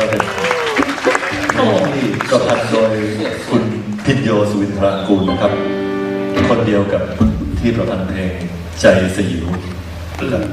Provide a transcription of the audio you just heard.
ก็เป็นที่ประพันธ์โดยคุณพิญโยสุวินทรากูลนะครับ คนเดียวกับที่ประพันธ์เพลงใจสยิวนะครับ